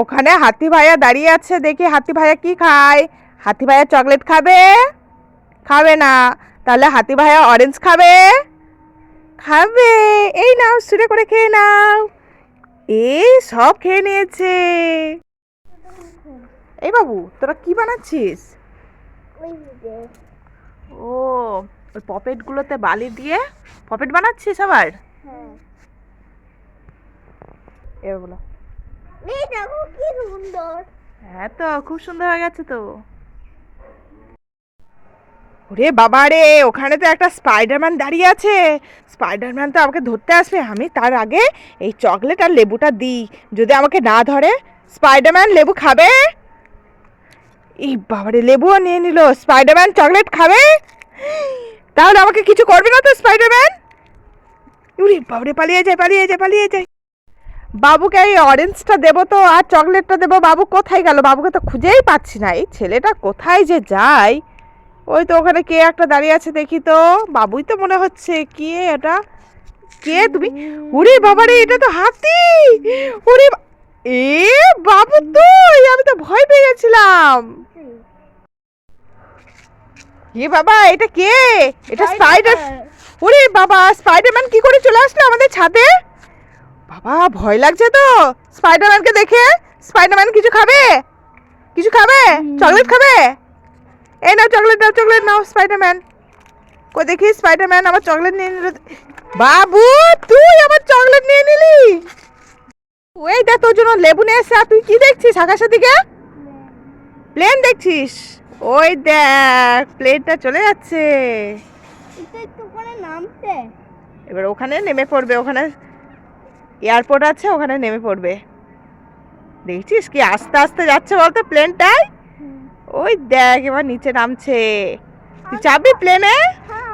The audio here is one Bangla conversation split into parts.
ওখানে হাতি ভাইয়া দাঁড়িয়ে আছে দেখি হাতি ভাইয়া কি খায়। হাতি ভাইয়া চকলেট খাবে? খাবে না। তাহলে হাতি ভাইয়া অরেঞ্জ খাবে? খাবে। এই নাও সুরে করে খেয়ে নাও। এই সব খেয়ে নিয়েছে। এই বাবু তোরা কি বানাচ্ছিস? ও ওই পপেটগুলোতে বালি দিয়ে পপেট বানাচ্ছিস আবার? এবার বলো। এই দেখো সুন্দর। হ্যাঁ তো, খুব সুন্দর হয়ে গেছে তো। ওরে বাবা রে, ওখানে তো একটা স্পাইডারম্যান দাঁড়িয়ে আছে। স্পাইডারম্যান তো আমাকে ধরতে আসবে। আমি তার আগে এই চকলেট আর লেবুটা দিই। যদি আমাকে না ধরে, স্পাইডারম্যান লেবু খাবে? এই বাবারে, লেবুও নিয়ে নিল। স্পাইডারম্যান চকলেট খাবে? তাহলে আমাকে কিছু করবে না তো, স্পাইডারম্যান? উরে বাবারে, পালিয়ে যায় পালিয়ে যায় পালিয়ে যায়। বাবুকে এই অরেঞ্জটা দেবো তো আর চকলেটটা দেবো। বাবু কোথায় গেল? বাবুকে তো খুঁজেই পাচ্ছি না। এই ছেলেটা কোথায় যে যায়? ওই তো ওখানে কে একটা দাঁড়িয়ে আছে দেখি তো। বাবুই তো মনে হচ্ছে কে এটা? কে তুমি? ওরে বাবারে এটা তো হাতি! ওরে বা- এ বাবু তুই আমি তো ভয় পেয়ে গেছিলাম। এ বাবা এটা কে? এটা স্পাইডার ওরে বাবা স্পাইডারম্যান কি করে চলে আসলো আমাদের ছাদে? বাবা ভয় লাগছে তো। স্পাইডারম্যানকে দেখে। স্পাইডারম্যান কিছু খাবে? কিছু খাবে? চকলেট খাবে? এই নাও চকলেট নাও চকলেট নাও স্পাইডারম্যান কই দেখি স্পাইডারম্যান আমার চকলেট নিয়ে নিল। বাবু তুই আমার চকলেট নিয়ে নিলি? ওই দেখ তোর জন্য লেবু নিয়ে আর তুই কি দেখছিস আকাশের দিকে? প্লেন দেখছিস? ওই দেখ প্লেনটা চলে যাচ্ছে। একটু করে নামছে এবার ওখানে নেমে পড়বে ওখানে এয়ারপোর্ট আছে ওখানে নেমে পড়বে। দেখছিস কি আস্তে আস্তে যাচ্ছে বলতো প্লেনটাই? ওই দেখ এবার নিচে নামছে। তুই চাপবি প্লেনে? হ্যাঁ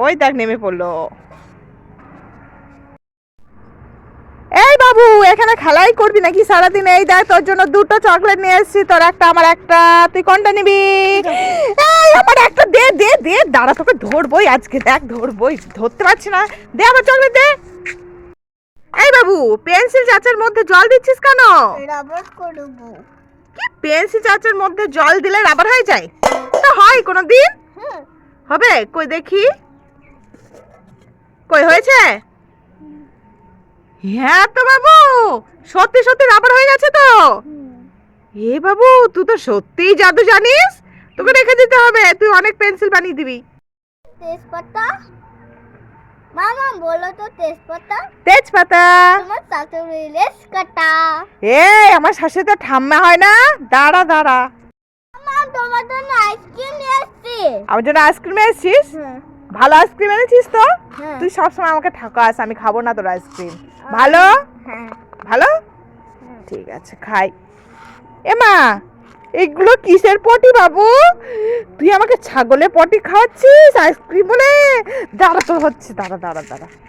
ওই দেখ নেমে পড়ল। এই বাবু এখানে খেলাই করবি নাকি সারাদিন? এই দেখ তোর জন্য দুটো চকলেট নিয়ে এসেছি তোর একটা আমার একটা। তুই কোনটা নিবি? আমার একটা দে দে দে। দাঁড়া তোকে ধরবই আজকে দেখ ধরবই। ধরতে পারছি না। দে আমার চকলেট দে। এই বাবু পেন্সিল চাচার মধ্যে জল দিচ্ছিস কেন? রাবার করব। কি? পেন্সিল চাচার মধ্যে জল দিলে রাবার হয়ে যায়? তা হয় কোনো দিন হবে? কই দেখি। কই হয়েছে? হ্যাঁ তো বাবু সত্যি সত্যি রাবার হয়ে গেছে তো। এ বাবু তুই তো সত্যিই জাদু জানিস? তোকে রেখে দিতে হবে তুই অনেক পেন্সিল বানিয়ে দিবি। তেজপাতা? মামা বলো তো তেজপাতা? তেজপাতা। তোমার শাশুড়ি লেস কাটা। এই আমার শাশুড়ি তো ঠাম্মা হয় না? দাঁড়া দাঁড়া। মা তোমার জন্য আইসক্রিম নিয়ে এসছি আমার জন্য আইসক্রিম এনেছিস ভালো আইসক্রিম এনেছিস তো? তুই সবসময় আমাকে ঠকাস আমি খাব না তোর আইসক্রিম। ভালো? হ্যাঁ। ভালো? ঠিক আছে খাই। এমা এগুলো কিসের পটি বাবু? তুই আমাকে ছাগলে পটি খাওয়াচ্ছিস? আইসক্রিম বলে? দাঁড়া তো হচ্ছে, দাঁড়া দাঁড়া দাঁড়া।